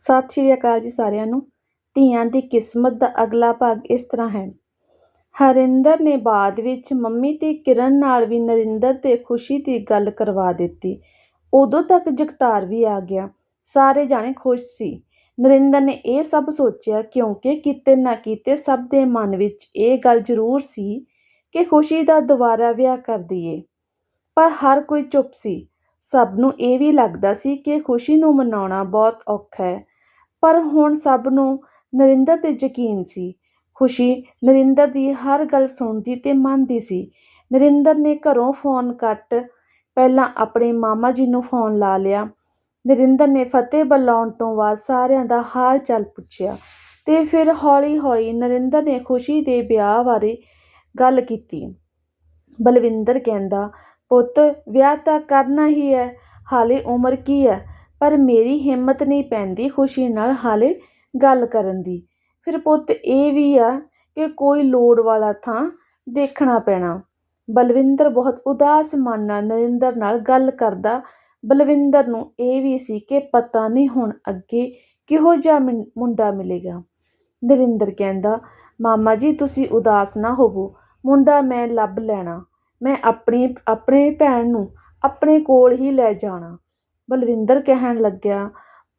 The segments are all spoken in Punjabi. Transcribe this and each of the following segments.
ਸਤਿ ਸ਼੍ਰੀ ਅਕਾਲ ਜੀ ਸਾਰਿਆਂ ਨੂੰ। ਧੀਆਂ ਦੀ ਕਿਸਮਤ ਦਾ ਅਗਲਾ ਭਾਗ ਇਸ ਤਰ੍ਹਾਂ ਹੈ। ਹਰਿੰਦਰ ਨੇ ਬਾਅਦ ਵਿੱਚ ਮੰਮੀ ਤੇ ਕਿਰਨ ਨਾਲ ਵੀ ਨਰਿੰਦਰ ਤੇ ਖੁਸ਼ੀ ਦੀ ਗੱਲ ਕਰਵਾ ਦਿੱਤੀ। ਉਦੋਂ ਤੱਕ ਜਗਤਾਰ ਵੀ ਆ ਗਿਆ। ਸਾਰੇ ਜਾਣੇ ਖੁਸ਼ ਸੀ। ਨਰਿੰਦਰ ਨੇ ਇਹ ਸਭ ਸੋਚਿਆ ਕਿਉਂਕਿ ਕਿਤੇ ਨਾ ਕਿਤੇ ਸਭ ਦੇ ਮਨ ਵਿੱਚ ਇਹ ਗੱਲ ਜ਼ਰੂਰ ਸੀ ਕਿ ਖੁਸ਼ੀ ਦਾ ਦੁਬਾਰਾ ਵਿਆਹ ਕਰ ਦਈਏ। ਪਰ ਹਰ ਕੋਈ ਚੁੱਪ ਸੀ। ਸਭ ਨੂੰ ਇਹ ਵੀ ਲੱਗਦਾ ਸੀ ਕਿ ਖੁਸ਼ੀ ਨੂੰ ਮਨਾਉਣਾ ਬਹੁਤ ਔਖਾ ਹੈ। ਪਰ ਹੁਣ ਸਭ ਨੂੰ ਨਰਿੰਦਰ 'ਤੇ ਯਕੀਨ ਸੀ। ਖੁਸ਼ੀ ਨਰਿੰਦਰ ਦੀ ਹਰ ਗੱਲ ਸੁਣਦੀ ਤੇ ਮੰਨਦੀ ਸੀ। ਨਰਿੰਦਰ ਨੇ ਘਰੋਂ ਫੋਨ ਕੱਟ ਪਹਿਲਾਂ ਆਪਣੇ ਮਾਮਾ ਜੀ ਨੂੰ ਫੋਨ ਲਾ ਲਿਆ। ਨਰਿੰਦਰ ਨੇ ਫਤਿਹ ਬੁਲਾਉਣ ਤੋਂ ਬਾਅਦ ਸਾਰਿਆਂ ਦਾ ਹਾਲ ਚਾਲ ਪੁੱਛਿਆ ਤੇ ਫਿਰ ਹੌਲੀ ਹੌਲੀ ਨਰਿੰਦਰ ਨੇ ਖੁਸ਼ੀ ਦੇ ਵਿਆਹ ਬਾਰੇ ਗੱਲ ਕੀਤੀ। ਬਲਵਿੰਦਰ ਕਹਿੰਦਾ, ਪੁੱਤ, ਵਿਆਹ ਤਾਂ ਕਰਨਾ ਹੀ ਹੈ, ਹਾਲੇ ਉਮਰ ਕੀ ਹੈ? ਪਰ ਮੇਰੀ ਹਿੰਮਤ ਨਹੀਂ ਪੈਂਦੀ ਖੁਸ਼ੀ ਨਾਲ ਹਾਲੇ ਗੱਲ ਕਰਨ ਦੀ। ਫਿਰ ਪੁੱਤ, ਇਹ ਵੀ ਆ ਕਿ ਕੋਈ ਲੋੜ ਵਾਲਾ ਥਾਂ ਦੇਖਣਾ ਪੈਣਾ। ਬਲਵਿੰਦਰ ਬਹੁਤ ਉਦਾਸ ਮਨ ਨਾਲ ਨਰਿੰਦਰ ਨਾਲ ਗੱਲ ਕਰਦਾ। ਬਲਵਿੰਦਰ ਨੂੰ ਇਹ ਵੀ ਸੀ ਕਿ ਪਤਾ ਨਹੀਂ ਹੁਣ ਅੱਗੇ ਕਿਹੋ ਜਿਹਾ ਮਿੰ- ਮੁੰਡਾ ਮਿਲੇਗਾ। ਨਰਿੰਦਰ ਕਹਿੰਦਾ, ਮਾਮਾ ਜੀ, ਤੁਸੀਂ ਉਦਾਸ ਨਾ ਹੋਵੋ। ਮੁੰਡਾ ਮੈਂ ਲੱਭ ਲੈਣਾ। ਮੈਂ ਆਪਣੀ, ਆਪਣੇ ਭੈਣ ਨੂੰ ਆਪਣੇ ਕੋਲ ਹੀ ਲੈ ਜਾਣਾ। ਬਲਵਿੰਦਰ ਕਹਿਣ ਲੱਗਿਆ,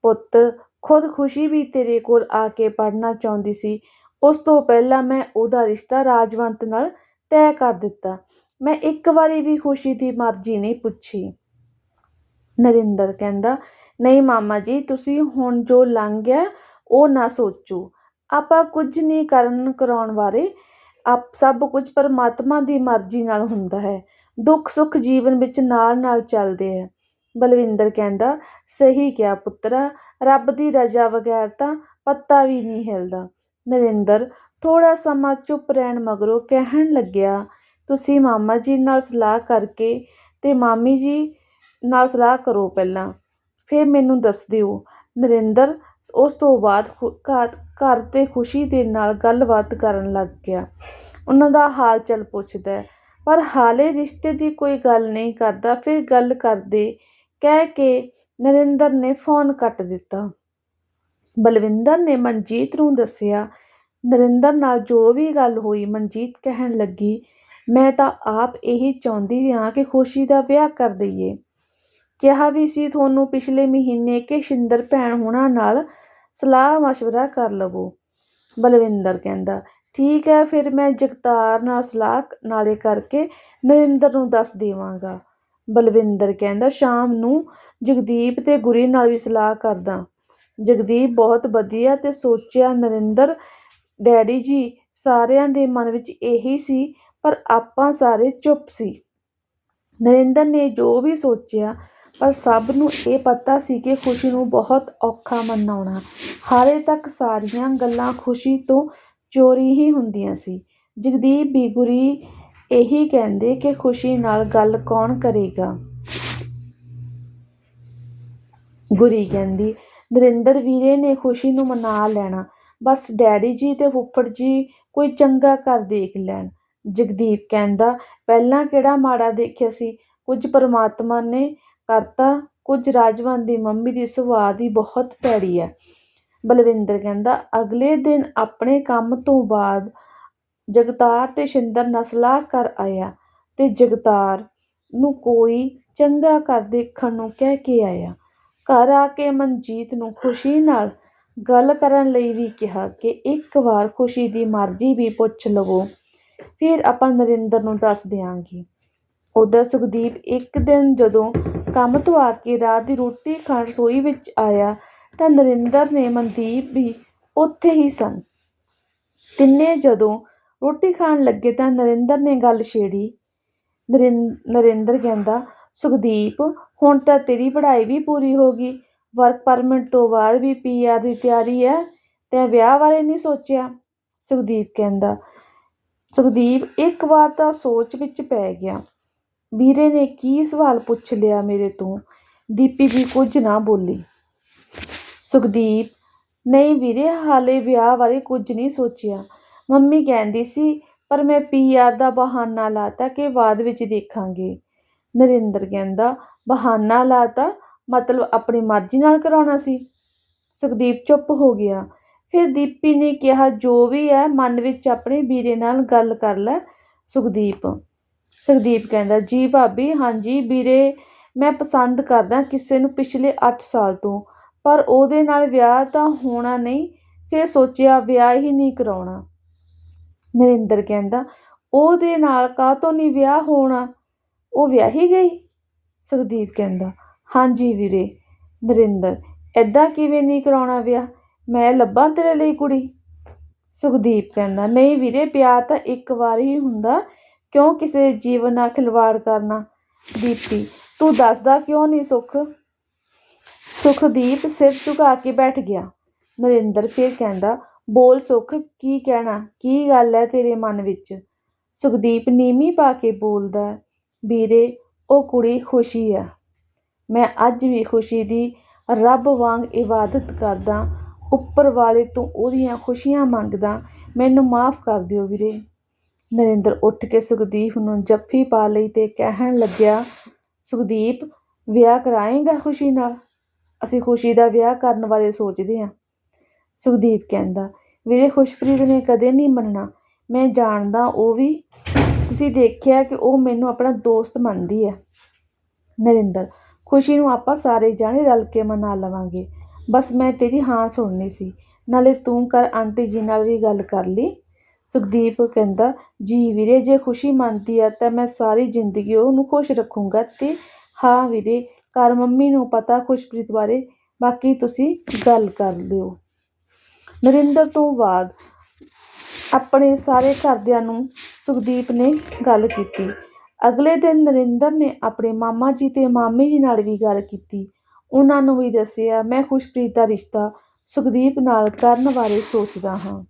ਪੁੱਤ, ਖੁਦ ਖੁਸ਼ੀ ਵੀ ਤੇਰੇ ਕੋਲ ਆ ਕੇ ਪੜ੍ਹਨਾ ਚਾਹੁੰਦੀ ਸੀ। ਉਸ ਤੋਂ ਪਹਿਲਾਂ ਮੈਂ ਉਹਦਾ ਰਿਸ਼ਤਾ ਰਾਜਵੰਤ ਨਾਲ ਤੈਅ ਕਰ ਦਿੱਤਾ। ਮੈਂ ਇੱਕ ਵਾਰੀ ਵੀ ਖੁਸ਼ੀ ਦੀ ਮਰਜ਼ੀ ਨਹੀਂ ਪੁੱਛੀ। ਨਰਿੰਦਰ ਕਹਿੰਦਾ, ਨਹੀਂ ਮਾਮਾ ਜੀ, ਤੁਸੀਂ ਹੁਣ ਜੋ ਲੰਘ ਗਿਆ, ਉਹ ਨਾ ਸੋਚੋ। ਆਪਾਂ ਕੁਝ ਨਹੀਂ ਕਰਨ ਕਰਾਉਣ ਬਾਰੇ ਆਪ ਸਭ ਕੁਝ ਪਰਮਾਤਮਾ ਦੀ ਮਰਜ਼ੀ ਨਾਲ ਹੁੰਦਾ ਹੈ। ਦੁੱਖ ਸੁੱਖ ਜੀਵਨ ਵਿੱਚ ਨਾਲ ਨਾਲ ਚੱਲਦੇ ਹੈ। ਬਲਵਿੰਦਰ ਕਹਿੰਦਾ, ਸਹੀ ਕਿਹਾ ਪੁੱਤਰਾ, ਰੱਬ ਦੀ ਰਜ਼ਾ ਬਗੈਰ ਤਾਂ ਪੱਤਾ ਵੀ ਨਹੀਂ ਹਿਲਦਾ। ਨਰਿੰਦਰ ਥੋੜਾ ਸਮਾਂ ਚੁੱਪ ਰਹਿਣ ਮਗਰੋਂ ਕਹਿਣ ਲੱਗਿਆ, ਤੁਸੀਂ ਮਾਮਾ ਜੀ ਨਾਲ ਸਲਾਹ ਕਰਕੇ ਤੇ ਮਾਮੀ ਜੀ ਨਾਲ ਸਲਾਹ ਕਰੋ ਪਹਿਲਾਂ, ਫਿਰ ਮੈਨੂੰ ਦੱਸ ਦਿਓ। ਨਰਿੰਦਰ ਉਸ ਤੋਂ ਬਾਅਦ ਖੁ- ਘਰ ਘਰ ਤੇ ਖੁਸ਼ੀ ਦੇ ਨਾਲ ਗੱਲਬਾਤ ਕਰਨ ਲੱਗ ਗਿਆ। ਉਹਨਾਂ ਦਾ ਹਾਲ ਚਾਲ ਪੁੱਛਦਾ ਪਰ ਹਾਲੇ ਰਿਸ਼ਤੇ ਦੀ ਕੋਈ ਗੱਲ ਨਹੀਂ ਕਰਦਾ, ਫਿਰ ਗੱਲ ਕਰਦੇ ਕਹਿ ਕੇ ਨਰਿੰਦਰ ਨੇ ਫੋਨ ਕੱਟ ਦਿੱਤਾ। ਬਲਵਿੰਦਰ ਨੇ ਮਨਜੀਤ ਨੂੰ ਦੱਸਿਆ, ਨਰਿੰਦਰ ਨਾਲ ਜੋ ਵੀ ਗੱਲ ਹੋਈ, ਮਨਜੀਤ ਕਹਿਣ ਲੱਗੀ, ਮੈਂ ਤਾਂ ਆਪ ਇਹੀ ਚਾਹੁੰਦੀ ਹਾਂ ਕਿ ਖੁਸ਼ੀ ਦਾ ਵਿਆਹ ਕਰ ਦਈਏ। ਕਿਹਾ ਵੀ ਸੀ ਤੁਹਾਨੂੰ ਪਿਛਲੇ ਮਹੀਨੇ ਕਿ ਸ਼ਿੰਦਰ ਭੈਣ ਹੋਣਾ ਨਾਲ ਸਲਾਹ ਮਸ਼ਵਰਾ ਕਰ ਲਵੋ। ਬਲਵਿੰਦਰ ਕਹਿੰਦਾ, ਠੀਕ ਹੈ, ਫਿਰ ਮੈਂ ਜਗਤਾਰ ਨਾਲ ਸਲਾਹ ਨਾਲੇ ਕਰਕੇ ਨਰਿੰਦਰ ਨੂੰ ਦੱਸ ਦੇਵਾਂਗਾ। ਬਲਵਿੰਦਰ ਕਹਿੰਦਾ, ਸ਼ਾਮ ਨੂੰ ਜਗਦੀਪ ਤੇ ਗੁਰੀ ਨਾਲ ਵੀ ਸਲਾਹ ਕਰਦਾ। ਜਗਦੀਪ ਬਹੁਤ ਵਧੀਆ ਤੇ ਸੋਚਿਆ, ਨਰਿੰਦਰ, ਡੈਡੀ ਜੀ ਸਾਰਿਆਂ ਦੇ ਮਨ ਵਿੱਚ ਇਹੀ ਸੀ, ਪਰ ਆਪਾਂ ਸਾਰੇ ਚੁੱਪ ਸੀ। ਨਰਿੰਦਰ ਨੇ ਜੋ ਵੀ ਸੋਚਿਆ, ਪਰ ਸਭ ਨੂੰ ਇਹ ਪਤਾ ਸੀ ਕਿ ਖੁਸ਼ੀ ਨੂੰ ਬਹੁਤ ਔਖਾ ਮਨਾਉਣਾ। ਹਾਲੇ ਤੱਕ ਸਾਰੀਆਂ ਗੱਲਾਂ ਖੁਸ਼ੀ ਤੋਂ ਚੋਰੀ ਹੀ ਹੁੰਦੀਆਂ ਸੀ। ਜਗਦੀਪ ਵੀ ਗੁਰੀ ਇਹੀ ਕਹਿੰਦੇ ਕਿ ਖੁਸ਼ੀ ਨਾਲ ਗੱਲ ਕੌਣ ਕਰੇਗਾ? ਗੁਰੀ ਕਹਿੰਦੀ, ਨਰਿੰਦਰ ਵੀਰੇ ਨੇ ਖੁਸ਼ੀ ਨੂੰ ਮਨਾ ਲੈਣਾ। ਬਸ ਡੈਡੀ ਜੀ ਤੇ ਫੁੱਫੜ ਜੀ ਕੋਈ ਚੰਗਾ ਘਰ ਦੇਖ ਲੈਣ। ਜਗਦੀਪ ਕਹਿੰਦਾ, ਪਹਿਲਾਂ ਕਿਹੜਾ ਮਾੜਾ ਦੇਖਿਆ ਸੀ? ਕੁਝ ਪਰਮਾਤਮਾ ਨੇ ਕਰਤਾ, ਕੁਝ ਰਾਜਵੰਤ ਦੀ ਮੰਮੀ ਦੀ ਸੁਭਾਅ ਦੀ ਬਹੁਤ ਭੈੜੀ ਹੈ। ਬਲਵਿੰਦਰ ਕਹਿੰਦਾ, ਅਗਲੇ ਦਿਨ ਆਪਣੇ ਕੰਮ ਤੋਂ ਬਾਅਦ ਜਗਤਾਰ ਤੇ ਸ਼ਿੰਦਰ ਨਾਲ ਸਲਾਹ ਕਰ ਆਇਆ ਤੇ ਜਗਤਾਰ ਨੂੰ ਕੋਈ ਚੰਗਾ ਘਰ ਦੇਖਣ ਨੂੰ ਕਹਿ ਕੇ ਆਇਆ। ਘਰ ਆ ਕੇ ਮਨਜੀਤ ਨੂੰ ਖੁਸ਼ੀ ਨਾਲ ਗੱਲ ਕਰਨ ਲਈ ਵੀ ਕਿਹਾ ਕਿ ਇੱਕ ਵਾਰ ਖੁਸ਼ੀ ਦੀ ਮਰਜ਼ੀ ਵੀ ਪੁੱਛ ਲਵੋ, ਫਿਰ ਆਪਾਂ ਨਰਿੰਦਰ ਨੂੰ ਦੱਸ ਦਿਆਂਗੇ। ਉਧਰ ਸੁਖਦੀਪ ਇੱਕ ਦਿਨ ਜਦੋਂ ਕੰਮ ਤੋਂ ਆ ਕੇ ਰਾਤ ਦੀ ਰੋਟੀ ਖਾਣ ਰਸੋਈ ਵਿੱਚ ਆਇਆ ਤਾਂ ਨਰਿੰਦਰ ਨੇ ਮਨਦੀਪ ਵੀ ਉੱਥੇ ਹੀ ਸਨ। ਤਿੰਨੇ ਜਦੋਂ ਰੋਟੀ ਖਾਣ ਲੱਗੇ ਤਾਂ ਨਰਿੰਦਰ ਨੇ ਗੱਲ ਛੇੜੀ। ਨਰਿੰ- ਨਰਿੰਦਰ ਕਹਿੰਦਾ, ਸੁਖਦੀਪ, ਹੁਣ ਤਾਂ ਤੇਰੀ ਪੜ੍ਹਾਈ ਵੀ ਪੂਰੀ ਹੋ ਗਈ। ਵਰਕ ਪਰਮਿਟ ਤੋਂ ਬਾਅਦ ਵੀ ਪੀਆਰ ਦੀ ਤਿਆਰੀ ਹੈ ਤੈਂ ਵਿਆਹ ਬਾਰੇ ਨਹੀਂ ਸੋਚਿਆ? ਸੁਖਦੀਪ ਕਹਿੰਦਾ। ਸੁਖਦੀਪ ਇੱਕ ਵਾਰ ਤਾਂ ਸੋਚ ਵਿੱਚ ਪੈ ਗਿਆ। ਵੀਰੇ ਨੇ ਕੀ ਸਵਾਲ ਪੁੱਛ ਲਿਆ ਮੇਰੇ ਤੋਂ? ਦੀਪੀ ਵੀ ਕੁਝ ਨਾ ਬੋਲੀ। ਸੁਖਦੀਪ, ਨਹੀਂ ਵੀਰੇ, ਹਾਲੇ ਵਿਆਹ ਬਾਰੇ ਕੁਝ ਨਹੀਂ ਸੋਚਿਆ। ਮੰਮੀ ਕਹਿੰਦੀ ਸੀ, ਪਰ ਮੈਂ ਪੀਆਰ ਦਾ ਬਹਾਨਾ ਲਾਤਾ ਕਿ ਬਾਅਦ ਵਿੱਚ ਦੇਖਾਂਗੇ। ਨਰਿੰਦਰ ਕਹਿੰਦਾ, ਬਹਾਨਾ ਲਾਤਾ? ਮਤਲਬ ਆਪਣੀ ਮਰਜ਼ੀ ਨਾਲ ਕਰਾਉਣਾ ਸੀ। ਸੁਖਦੀਪ ਚੁੱਪ ਹੋ ਗਿਆ। ਫਿਰ ਦੀਪੀ ਨੇ ਕਿਹਾ, ਜੋ ਵੀ ਹੈ, ਮਨ ਵਿੱਚ ਆਪਣੇ ਵੀਰੇ ਨਾਲ ਗੱਲ ਕਰ ਲੈ, ਸੁਖਦੀਪ। ਸੁਖਦੀਪ ਕਹਿੰਦਾ, ਜੀ ਭਾਬੀ, ਹਾਂਜੀ ਵੀਰੇ, ਮੈਂ ਪਸੰਦ ਕਰਦਾ ਕਿਸੇ ਨੂੰ ਪਿਛਲੇ 8 ਸਾਲ ਤੋਂ, ਪਰ ਉਹਦੇ ਨਾਲ ਵਿਆਹ ਤਾਂ ਹੋਣਾ ਨਹੀਂ, ਫਿਰ ਸੋਚਿਆ ਵਿਆਹ ਹੀ ਨਹੀਂ ਕਰਾਉਣਾ। ਨਰਿੰਦਰ ਕਹਿੰਦਾ, ਉਹਦੇ ਨਾਲ ਕਾਹਤੋਂ ਨਹੀਂ ਵਿਆਹ ਹੋਣਾ? ਉਹ ਵਿਆਹੀ ਗਈ? ਸੁਖਦੀਪ ਕਹਿੰਦਾ, ਹਾਂਜੀ ਵੀਰੇ। ਨਰਿੰਦਰ ਐਦਾਂ ਕਿਵੇਂ ਨਹੀਂ ਕਰਾਉਣਾ ਵਿਆਹ? ਮੈਂ ਲੱਭਾਂ ਤੇਰੇ ਲਈ ਕੁੜੀ? ਸੁਖਦੀਪ ਕਹਿੰਦਾ, ਨਹੀਂ ਵੀਰੇ, ਵਿਆਹ ਤਾਂ ਇੱਕ ਵਾਰ ਹੀ ਹੁੰਦਾ। ਕਿਉਂ ਕਿਸੇ ਜੀਵਨ ਨਾਲ ਖਿਲਵਾੜ ਕਰਨਾ? ਦੀਪੀ, ਤੂੰ ਦੱਸਦਾ ਕਿਉਂ ਨਹੀਂ ਸੁਖ? ਸੁਖਦੀਪ ਸਿਰ ਝੁਕਾ ਕੇ ਬੈਠ ਗਿਆ। ਨਰਿੰਦਰ ਫਿਰ ਕਹਿੰਦਾ ਬੋਲ ਸੁਖ, ਕੀ ਕਹਿਣਾ? ਕੀ ਗੱਲ ਹੈ ਤੇਰੇ ਮਨ ਵਿੱਚ? ਸੁਖਦੀਪ ਨੀਵੀਂ ਪਾ ਕੇ ਬੋਲਦਾ ਵੀਰੇ, ਉਹ ਕੁੜੀ ਖੁਸ਼ੀ ਆ ਮੈਂ ਅੱਜ ਵੀ ਖੁਸ਼ੀ ਦੀ ਰੱਬ ਵਾਂਗ ਇਬਾਦਤ ਕਰਦਾ, ਉੱਪਰ ਵਾਲੇ ਤੋਂ ਉਹਦੀਆਂ ਖੁਸ਼ੀਆਂ ਮੰਗਦਾ, ਮੈਨੂੰ ਮਾਫ ਕਰ ਦਿਓ ਵੀਰੇ। ਨਰਿੰਦਰ ਉੱਠ ਕੇ ਸੁਖਦੀਪ ਨੂੰ ਜੱਫੀ ਪਾ ਲਈ ਤੇ ਕਹਿਣ ਲੱਗਿਆ, ਸੁਖਦੀਪ, ਵਿਆਹ ਕਰਾਏਗਾ ਖੁਸ਼ੀ ਨਾਲ? ਅਸੀਂ ਖੁਸ਼ੀ ਦਾ ਵਿਆਹ ਕਰਨ ਬਾਰੇ ਸੋਚਦੇ ਹਾਂ। ਸੁਖਦੀਪ ਕਹਿੰਦਾ ਵੀਰੇ ਖੁਸ਼ਪ੍ਰੀਤ ਨੇ ਕਦੇ ਨਹੀਂ ਮੰਨਣਾ। ਮੈਂ ਜਾਣਦਾ ਉਹ ਵੀ, ਤੁਸੀਂ ਦੇਖਿਆ ਕਿ ਉਹ ਮੈਨੂੰ ਆਪਣਾ ਦੋਸਤ ਮੰਨਦੀ ਹੈ। ਨਰਿੰਦਰ, ਖੁਸ਼ੀ ਨੂੰ ਆਪਾਂ ਸਾਰੇ ਜਾਣੇ ਰਲ ਕੇ ਮਨਾ ਲਵਾਂਗੇ। ਬਸ ਮੈਂ ਤੇਰੀ ਹਾਂ ਸੁਣਨੀ ਸੀ। ਨਾਲੇ ਤੂੰ ਕਰ ਆਂਟੀ ਜੀ ਨਾਲ ਵੀ ਗੱਲ ਕਰ ਲਈ। ਸੁਖਦੀਪ ਕਹਿੰਦਾ, ਜੀ ਵੀਰੇ, ਜੇ ਖੁਸ਼ੀ ਮੰਨਦੀ ਆ ਤਾਂ ਮੈਂ ਸਾਰੀ ਜ਼ਿੰਦਗੀ ਉਹਨੂੰ ਖੁਸ਼ ਰੱਖੂੰਗਾ ਤੇ ਹਾਂ ਵੀਰੇ, ਘਰ ਮੰਮੀ ਨੂੰ ਪਤਾ ਖੁਸ਼ਪ੍ਰੀਤ ਬਾਰੇ, ਬਾਕੀ ਤੁਸੀਂ ਗੱਲ ਕਰ ਲਿਓ। ਨਰਿੰਦਰ ਤੋਂ ਬਾਅਦ ਆਪਣੇ ਸਾਰੇ ਘਰਦਿਆਂ ਨੂੰ ਸੁਖਦੀਪ ਨੇ ਗੱਲ ਕੀਤੀ। ਅਗਲੇ ਦਿਨ ਨਰਿੰਦਰ ਨੇ ਆਪਣੇ ਮਾਮਾ ਜੀ ਤੇ ਮਾਮੀ ਜੀ ਨਾਲ ਵੀ ਗੱਲ ਕੀਤੀ। ਉਹਨਾਂ ਨੂੰ ਵੀ ਦੱਸਿਆ, ਮੈਂ ਖੁਸ਼ਪ੍ਰੀਤ ਦਾ ਰਿਸ਼ਤਾ ਸੁਖਦੀਪ ਨਾਲ ਕਰਨ ਬਾਰੇ ਸੋਚਦਾ ਹਾਂ।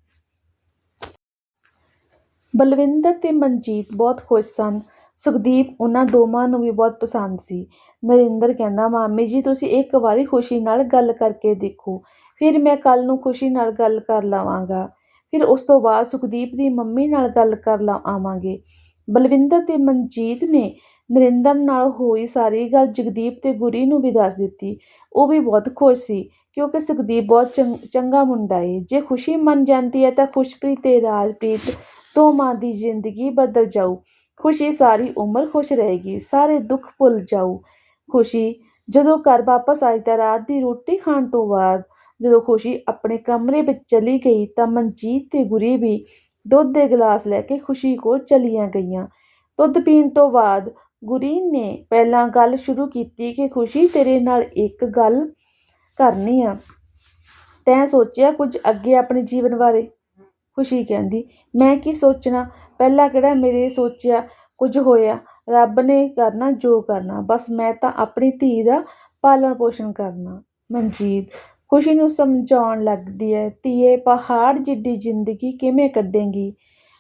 ਬਲਵਿੰਦਰ ਤੇ ਮਨਜੀਤ ਬਹੁਤ ਖੁਸ਼ ਸਨ। ਸੁਖਦੀਪ ਉਹਨਾਂ ਦੋਵਾਂ ਨੂੰ ਵੀ ਬਹੁਤ ਪਸੰਦ ਸੀ। ਨਰਿੰਦਰ ਕਹਿੰਦਾ, ਮਾਮੀ ਜੀ, ਤੁਸੀਂ ਇੱਕ ਵਾਰੀ ਖੁਸ਼ੀ ਨਾਲ ਗੱਲ ਕਰਕੇ ਦੇਖੋ। ਫਿਰ ਮੈਂ ਕੱਲ੍ਹ ਨੂੰ ਖੁਸ਼ੀ ਨਾਲ ਗੱਲ ਕਰ ਲਵਾਂਗਾ। ਫਿਰ ਉਸ ਤੋਂ ਬਾਅਦ ਸੁਖਦੀਪ ਦੀ ਮੰਮੀ ਨਾਲ ਗੱਲ ਕਰ ਲਾ ਆਵਾਂਗੇ। ਬਲਵਿੰਦਰ ਤੇ ਮਨਜੀਤ ਨੇ ਨਰਿੰਦਰ ਨਾਲ ਹੋਈ ਸਾਰੀ ਗੱਲ ਜਗਦੀਪ ਤੇ ਗੁਰੀ ਨੂੰ ਵੀ ਦੱਸ ਦਿੱਤੀ। ਉਹ ਵੀ ਬਹੁਤ ਖੁਸ਼ ਸੀ, ਕਿਉਂਕਿ ਸੁਖਦੀਪ ਬਹੁਤ ਚੰਗ, ਚੰਗਾ ਮੁੰਡਾ ਏ। ਜੇ ਖੁਸ਼ੀ ਮੰਨ ਜਾਂਦੀ ਹੈ ਤਾਂ ਖੁਸ਼ਪ੍ਰੀਤ ਤੇ ਰਾਜਪ੍ਰੀਤ ਦੋਵਾਂ ਦੀ ਜ਼ਿੰਦਗੀ ਬਦਲ ਜਾਊ। ਖੁਸ਼ੀ ਸਾਰੀ ਉਮਰ ਖੁਸ਼ ਰਹੇਗੀ, ਸਾਰੇ ਦੁੱਖ ਭੁੱਲ ਜਾਊ। ਖੁਸ਼ੀ ਜਦੋਂ ਘਰ ਵਾਪਸ ਆਈ ਤਾਂ ਰਾਤ ਦੀ ਰੋਟੀ ਖਾਣ ਤੋਂ ਬਾਅਦ ਜਦੋਂ ਖੁਸ਼ੀ ਆਪਣੇ ਕਮਰੇ ਵਿੱਚ ਚਲੀ ਗਈ ਤਾਂ ਮਨਜੀਤ ਤੇ ਗੁਰੀ ਵੀ ਦੁੱਧ ਦੇ ਗਲਾਸ ਲੈ ਕੇ ਖੁਸ਼ੀ ਕੋਲ ਚਲੀਆਂ ਗਈਆਂ। ਦੁੱਧ ਪੀਣ ਤੋਂ ਬਾਅਦ ਗੁਰੀ ਨੇ ਪਹਿਲਾਂ ਗੱਲ ਸ਼ੁਰੂ ਕੀਤੀ ਕਿ ਖੁਸ਼ੀ ਤੇਰੇ ਨਾਲ ਇੱਕ ਗੱਲ ਕਰਨੀ ਆ। ਤੈਂ ਸੋਚਿਆ ਕੁਝ ਅੱਗੇ ਆਪਣੇ ਜੀਵਨ ਬਾਰੇ? ਖੁਸ਼ੀ ਕਹਿੰਦੀ, ਮੈਂ ਕੀ ਸੋਚਣਾ? ਪਹਿਲਾਂ ਕਿਹੜਾ ਮੇਰੇ ਸੋਚਿਆ ਕੁਝ ਹੋਇਆ? ਰੱਬ ਨੇ ਕਰਨਾ ਜੋ ਕਰਨਾ। ਬਸ ਮੈਂ ਤਾਂ ਆਪਣੀ ਧੀ ਦਾ ਪਾਲਣ ਪੋਸ਼ਣ ਕਰਨਾ। ਮਨਜੀਤ ਖੁਸ਼ੀ ਨੂੰ ਸਮਝਾਉਣ ਲੱਗਦੀ ਹੈ, ਧੀਏ, ਪਹਾੜ ਜਿੱਡੀ ਜ਼ਿੰਦਗੀ ਕਿਵੇਂ ਕੱਢੇਂਗੀ?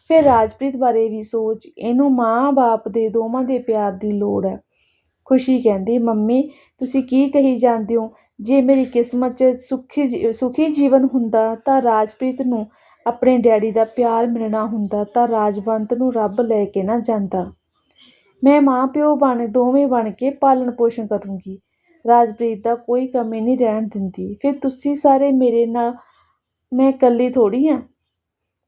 ਫਿਰ ਰਾਜਪ੍ਰੀਤ ਬਾਰੇ ਵੀ ਸੋਚ, ਇਹਨੂੰ ਮਾਂ ਬਾਪ ਦੇ ਦੋਵਾਂ ਦੇ ਪਿਆਰ ਦੀ ਲੋੜ ਹੈ। ਖੁਸ਼ੀ ਕਹਿੰਦੀ, ਮੰਮੀ, ਤੁਸੀਂ ਕੀ ਕਹੀ ਜਾਂਦੇ ਹੋ? ਜੇ ਮੇਰੀ ਕਿਸਮਤ 'ਚ ਸੁਖੀ ਜੀ- ਸੁਖੀ ਜੀਵਨ ਹੁੰਦਾ ਤਾਂ ਰਾਜਪ੍ਰੀਤ ਨੂੰ ਆਪਣੇ ਡੈਡੀ ਦਾ ਪਿਆਰ ਮਿਲਣਾ ਹੁੰਦਾ, ਤਾਂ ਰਾਜਵੰਤ ਨੂੰ ਰੱਬ ਲੈ ਕੇ ਨਾ ਜਾਂਦਾ। ਮੈਂ ਮਾਂ ਪਿਓ ਬਣ, ਦੋਵੇਂ ਬਣ ਕੇ ਪਾਲਣ ਪੋਸ਼ਣ ਕਰੂੰਗੀ। ਰਾਜਪ੍ਰੀਤ ਦਾ ਕੋਈ ਕਮੀ ਨਹੀਂ ਰਹਿਣ ਦਿੰਦੀ। ਫਿਰ ਤੁਸੀਂ ਸਾਰੇ ਮੇਰੇ ਨਾਲ, ਮੈਂ ਇਕੱਲੀ ਥੋੜ੍ਹੀ ਹਾਂ?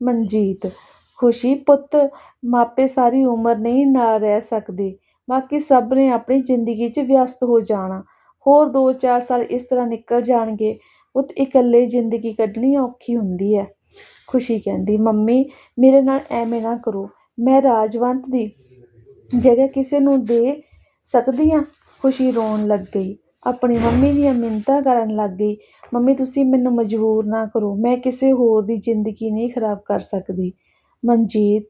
ਮਨਜੀਤ, ਖੁਸ਼ੀ, ਪੁੱਤ, ਮਾਪੇ ਸਾਰੀ ਉਮਰ ਨਹੀਂ ਨਾਲ ਰਹਿ ਸਕਦੇ। ਬਾਕੀ ਸਭ ਨੇ ਆਪਣੀ ਜ਼ਿੰਦਗੀ 'ਚ ਵਿਅਸਤ ਹੋ ਜਾਣਾ। ਹੋਰ 2-4 ਸਾਲ ਇਸ ਤਰ੍ਹਾਂ ਨਿਕਲ ਜਾਣਗੇ। ਪੁੱਤ, ਇਕੱਲੇ ਜ਼ਿੰਦਗੀ ਕੱਢਣੀ ਔਖੀ ਹੁੰਦੀ ਹੈ। ਖੁਸ਼ੀ ਕਹਿੰਦੀ, ਮੰਮੀ, ਮੇਰੇ ਨਾਲ ਐਵੇਂ ਨਾ ਕਰੋ। ਮੈਂ ਰਾਜਵੰਤ ਦੀ ਜਗ੍ਹਾ ਕਿਸੇ ਨੂੰ ਦੇ ਸਕਦੀ ਹਾਂ? ਖੁਸ਼ੀ ਰੋਣ ਲੱਗ ਗਈ। ਆਪਣੀ ਮੰਮੀ ਦੀਆਂ ਮਿੰਨਤਾਂ ਕਰਨ ਲੱਗ ਗਈ। ਮੰਮੀ, ਤੁਸੀਂ ਮੈਨੂੰ ਮਜਬੂਰ ਨਾ ਕਰੋ। ਮੈਂ ਕਿਸੇ ਹੋਰ ਦੀ ਜ਼ਿੰਦਗੀ ਨਹੀਂ ਖਰਾਬ ਕਰ ਸਕਦੀ। ਮਨਜੀਤ,